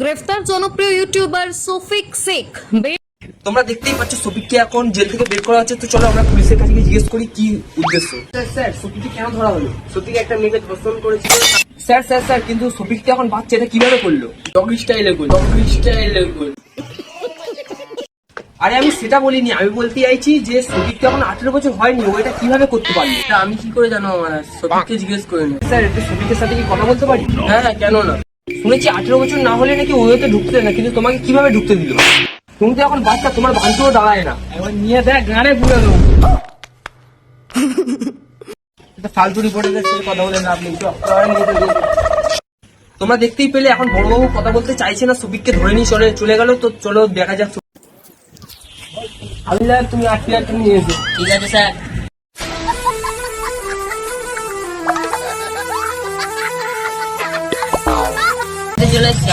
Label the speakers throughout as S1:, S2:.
S1: গ্রেফতার জনপ্রিয় ইউটিউবার সফিক শেখ।
S2: তোমরা দেখতেই পাচ্ছ সফিককে এখন জেল থেকে বের করা হচ্ছে। তো চলো আমরা পুলিশের কাছে গিয়ে জিজ্ঞেস করি কি উদ্দেশ্য? স্যার স্যার সফিককে কেন ধরা হলো? সফিক একটা মেয়েকে ধর্ষণ করেছিল। স্যার স্যার স্যার কিন্তু সফিককে এখন বাচ্চা এটা কীভাবে করল? ডগি স্টাইলে করল। ডগি স্টাইলে করল। আরে আমি সেটা বলিনি। আমি বলতে চাইছি যে সফিককে এখন আঠেরো বছর হয়নি ও এটা কীভাবে করতে পারল? এটা আমি কি করে জানো আমার? সফিককে জিজ্ঞেস করে নি। স্যার একটু সফিকের সাথে কি কথা বলতে পারি? হ্যাঁ হ্যাঁ কেন না? শুনেছি আঠেরো বছর না হলে নাকি ওতে ঢুকতে না কিন্তু তোমাকে কীভাবে ঢুকতে দিল? তুমি তো এখন বাচ্চা তোমার ভান্তুও দাঁড়ায় না। এবার নিয়ে দেখ গানে পুরো দেবো। ফালতু রিপোর্টারের সাথে কথা বলে লাভ নেই। তোমরা দেখতেই পেলে এখন বড়বাবু কথা বলতে চাইছে না সুবিককে ধরে নিয়ে চলে চলে গেল তো চলো দেখা যাক। আল্লাহ তুমি আটকে আটকে নিয়ে এসো?
S3: ঠিক আছে স্যার। চলে এসছি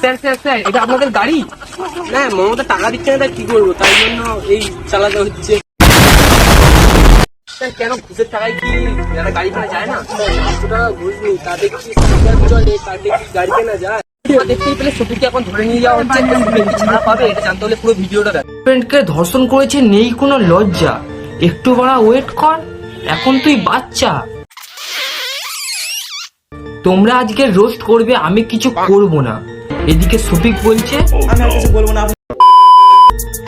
S2: স্যার স্যার স্যার, এটা আপনাদের গাড়ি? না, মমতা টাকা দিচ্ছে না কি করব? তাই জন্য এই চালাতে হচ্ছে। কেন ঘুষের টাকায় কি? যারা গাড়ি কেনা যায় না? পাঁচশো টাকা ঘুষ নেই তাতে কি চলে তাতে কি গাড়ি কেনা যায়। দেখতেই পেলে সফিককে এখন ধরে নিয়ে যাওয়া হচ্ছে ছাড়া পাবে এটা জানতে হলে পুরো ভিডিওটা দেখ।
S4: ফ্রেন্ডকে ধর্ষণ করেছে নেই কোনো লজ্জা। একটু বাড়া ওয়েট কর এখন তুই বাচ্চা। তোমরা আজকে রোস্ট করবে আমি কিছু করব না। এদিকে সফিক বলছে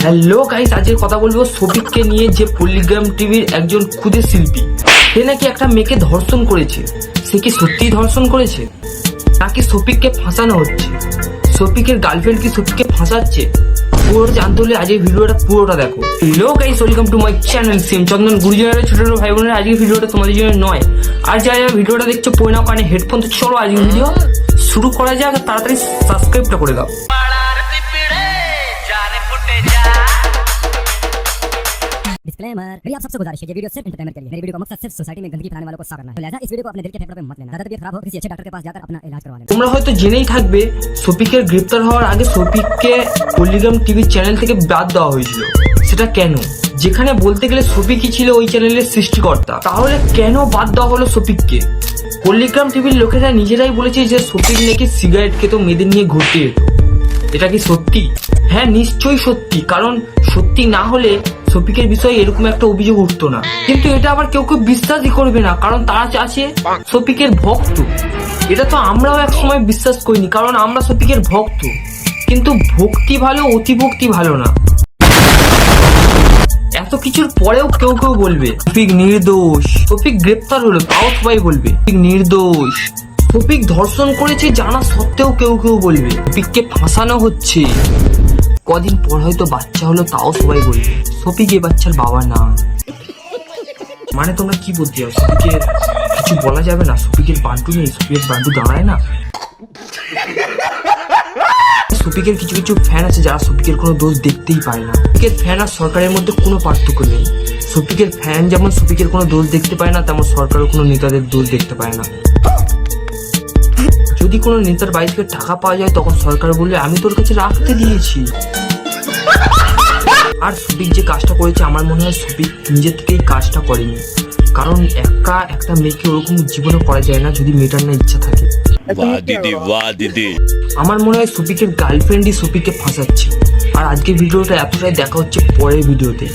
S4: হ্যালো গাইস আজকে কথা বলব সফিককে নিয়ে যে পল্লিগ্রাম টিভির একজন ক্ষুদে শিল্পী। সে নাকি একটা মেয়েকে ধর্ষণ করেছে। সে কি সত্যিই ধর্ষণ করেছে? নাকি সফিককে ফাঁসানো হচ্ছে? সফিকের গার্লফ্রেন্ড কি সফিককে ফাঁসাচ্ছে? পুরোটা জানতে হলে আজকে ভিডিওটা পুরোটা দেখো। Hello guys welcome to my channel সিম চন্দন। গুরুজনের ছোট ছোট ভাই বোনের আজকে ভিডিওটা তোমাদের জন্য নয়। আর যারা যারা ভিডিওটা দেখছ পরিণাম কানে হেডফোন তো চলো আজকে ভিডিও শুরু করা যাক তাড়াতাড়ি সাবস্ক্রাইবটা করে দাও।
S5: डिस्क्लेमर मेरी आप सबसे गुजारिश है ये वीडियो सिर्फ एंटरटेनमेंट के लिए मेरी वीडियो का मकसद सिर्फ सोसाइटी में गंदगी फैलाने वालों को साफ करना है तो लिहाजा इस वीडियो को अपने दिल के फेफड़ों पे मत लेना ज्यादा तबीयत खराब हो किसी अच्छे डॉक्टर के पास जाकर अपना इलाज करवा लेना
S4: তোমরা হয়তো জেনেই থাকবে সফিকের গ্রেপ্তার হওয়ার আগে সফিককে পল্লিগ্রাম টিভি চ্যানেল থেকে বাদ দেওয়া হয়েছিল সেটা কেন যেখানে বলতে গেলে সফিকই ছিল ওই চ্যানেলের সৃষ্টিকর্তা তাহলে কেন বাদ দেওয়া হলো সফিককে পল্লিগ্রাম টিভির লোকেরা নিজেরাই বলেছে যে সফিক নাকি সিগারেট খেত মেয়েদের নিয়ে ঘুরতে যেত এটা কি সত্যি হ্যাঁ নিশ্চয়ই সত্যি কারণ সত্যি না হলে সফিকের বিষয়ে এরকম একটা অভিযোগ উঠতো না। কিন্তু এটা আবার কেউ কেউ বিশ্বাসই করবে না, কারণ তারা আছে সফিকের ভক্ত। এটা তো আমরাও এক সময় বিশ্বাস করিনি, কারণ আমরা সফিকের ভক্ত। কিন্তু ভক্তি ভালো, অতিভক্তি ভালো না। এত কিছুর পরেও কেউ কেউ বলবে শফিক নির্দোষ শফিক গ্রেপ্তার হলো তাও সবাই বলবে নির্দোষ শফিক ধর্ষণ করেছে জানা সত্ত্বেও কেউ কেউ বলবে শফিককে ফাঁসানো হচ্ছে। কদিন পর হয়তো বাচ্চা হলো, তাও সবাই বলবে শফিক এ বাচ্চার বাবা না মানে তোমরা কি বলতে চাও শফিকের কিছু বলা যাবে না? শফিকের বান্টু নেই শফিকের বান্টু দাঁড়ায় না? সফিকের কিছু কিছু ফ্যান আছে যারা সফিকের কোনো দোষ দেখতেই পায় না। সফিকের ফ্যান আর সরকারের মধ্যে কোনো পার্থক্য নেই। সফিকের ফ্যান যেমন সফিকের কোনো দোষ দেখতে পায় না, তেমন সরকারের কোনো নেতাদের দোষ দেখতে পায় না। যদি কোনো নেতার বাড়ি থেকে টাকা পাওয়া যায় তখন সরকার বলে আমি তোর কাছে রাখতে দিয়েছি। আর সুবিক যে কাজটা করেছে আমার মনে হয় সুবিক নিজের থেকেই কাজটা করেনি। কারণ একা একটা মেয়েকে ওরকম জীবনে করা যায় না যদি মেয়েটার না ইচ্ছা থাকে। আমার মনে হয় সুপিকের গার্লফ্রেন্ডই সুপিকে ফাঁসাচ্ছে। আর আজকে ভিডিওটা এতটাই দেখা হচ্ছে পরের ভিডিওতে।